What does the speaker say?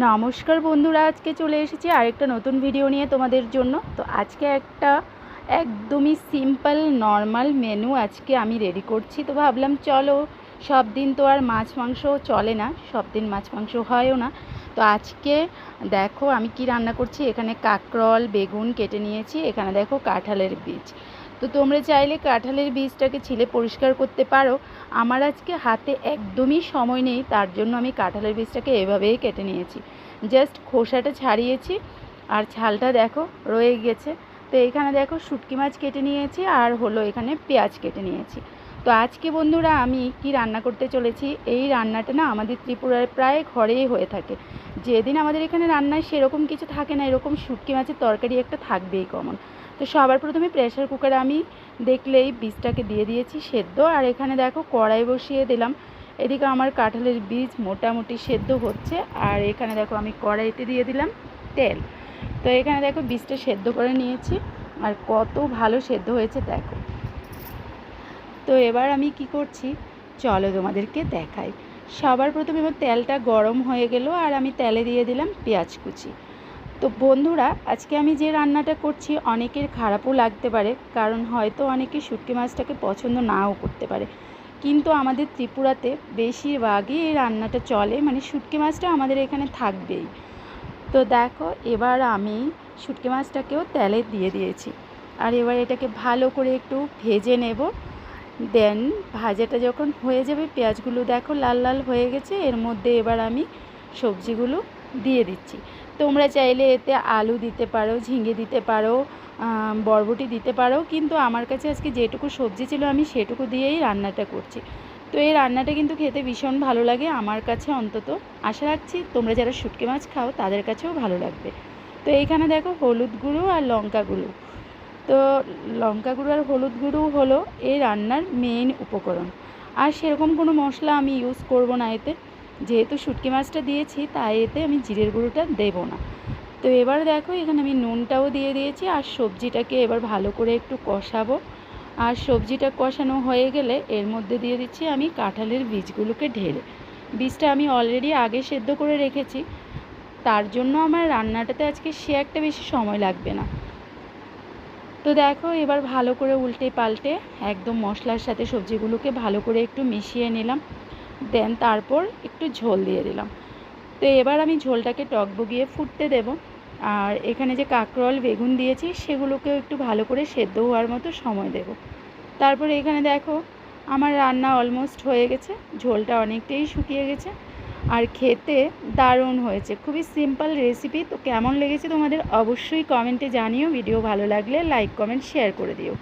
নমস্কার বন্ধুরা, আজকে চলে এসেছি আরেকটা নতুন ভিডিও নিয়ে তোমাদের জন্য। তো আজকে একটা একদমই সিম্পল নর্মাল মেনু আজকে আমি রেডি করছি। তো ভাবলাম, চলো সব দিন তো আর মাছ মাংস চলে না সব দিন মাছ মাংস হয়ও না। তো আজকে দেখো আমি কি রান্না করছি। এখানে কাকরল, বেগুন কেটে নিয়েছি। এখানে দেখো কাঁঠালের বীজ। তো তোমরা চাইলে কাঁঠালের বীজটাকে ছিলে পরিষ্কার করতে পারো। আমার আজকে হাতে একদমই সময় নেই, তার জন্য আমি কাঁঠালের বীজটাকে এভাবেই কেটে নিয়েছি। জাস্ট খোসাটা ছাড়িয়েছি আর ছালটা দেখো রয়ে গেছে। তো এখানে দেখো শুটকি মাছ কেটে নিয়েছি আর হলো এখানে পেঁয়াজ কেটে নিয়েছি। তো আজকে বন্ধুরা আমি কি রান্না করতে চলেছি, এই রান্নাটা না আমাদের ত্রিপুরার প্রায় ঘরেই হয়ে থাকে। যেদিন আমাদের এখানে রান্নায় সেরকম কিছু থাকে না, এরকম শুটকি মাছের তরকারি একটা থাকবেই কমন তো সবার প্রথমে প্রেশার কুকারে আমি দেখলেই বীজটাকে দিয়ে দিয়েছি সেদ্ধ, আর এখানে দেখো কড়াই বসিয়ে দিলাম। এদিকে আমার কাঁঠালের বীজ মোটামুটি সেদ্ধ হচ্ছে, আর এখানে দেখো আমি কড়াইতে দিয়ে দিলাম তেল। তো এখানে দেখো বীজটা সেদ্ধ করে নিয়েছি, আর কত ভালো সেদ্ধ হয়েছে দেখো। তো এবার আমি কি করছি? চলো তোমাদেরকে দেখাই। সবার প্রথমে এবার তেলটা গরম হয়ে গেল আর আমি তেলে দিয়ে দিলাম পেঁয়াজ কুচি। তো বন্ধুরা, আজকে আমি যে রান্নাটা করছি অনেকের খারাপও লাগতে পারে, কারণ হয়তো অনেকে শুটকি মাছটাকে পছন্দ নাও করতে পারে। কিন্তু আমাদের ত্রিপুরাতে বেশিরভাগই এই রান্নাটা চলে মানে শুটকি মাছটা আমাদের এখানে থাকবেই। তো দেখো, এবার আমি শুটকি মাছটাকেও তেলে দিয়ে দিয়েছি। আর এবার এটাকে ভালো করে একটু ভেজে নেব। দেন ভাজাটা যখন হয়ে যাবে, পেঁয়াজগুলো দেখো লাল লাল হয়ে গেছে, এর মধ্যে এবার আমি সবজিগুলো দিয়ে দিচ্ছি। তোমরা চাইলে এতে আলু দিতে পারো, ঝিঙে দিতে পারো বরবটি দিতে পারো, কিন্তু আমার কাছে আজকে যেটুকু সবজি ছিল আমি সেটুকু দিয়েই রান্নাটা করছি। তো এই রান্নাটা কিন্তু খেতে ভীষণ ভালো লাগে, আমার কাছে অন্তত আশা রাখছি তোমরা যারা শুটকি মাছ খাও তাদের কাছেও ভালো লাগবে। তো এইখানে দেখো হলুদ গুঁড়ো আর লঙ্কা গুঁড়ো। তো লঙ্কা গুঁড়ো আর হলুদ গুঁড়ো হলো এই রান্নার মেন উপকরণ। আর সেরকম কোনো মশলা আমি ইউজ করব না এতে। যেহেতু শুটকি মাছটা দিয়েছি, তাই এতে আমি জিরের গুঁড়োটা দেবো না। তো এবার দেখো, এখানে আমি নুনটাও দিয়ে দিয়েছি আর সবজিটাকে এবার ভালো করে একটু কষাবো। আর সবজিটা কষানো হয়ে গেলে এর মধ্যে দিয়ে দিচ্ছি আমি কাঁঠালের বীজগুলোকে ঢেলে। বীজটা আমি অলরেডি আগে সেদ্ধ করে রেখেছি। তার জন্য আমার রান্নাটাতে আজকে সে একটা বেশি সময় লাগবে না। তো দেখো, এবার ভালো করে উল্টে পাল্টে একদম মশলার সাথে সবজিগুলোকে ভালো করে একটু মিশিয়ে নিলাম। দেন তারপর একটু ঝোল দিয়ে দিলাম। তো এবার আমি ঝোলটাকে টক বগিয়ে ফুটতে দেব। আর এখানে যে কাঁকরোল, বেগুন দিয়েছি, সেগুলোকেও একটু ভালো করে সেদ্ধ হওয়ার মতো সময় দেব। তারপরে এখানে দেখো, আমার রান্না অলমোস্ট হয়ে গেছে। ঝোলটা অনেকটাই শুকিয়ে গেছে। আর খেতে দারুণ হয়েছে। খুবই সিম্পল রেসিপি তো কেমন লেগেছে তোমাদের অবশ্যই কমেন্টে জানিও। ভিডিও ভালো লাগলে লাইক কমেন্ট শেয়ার করে দিও।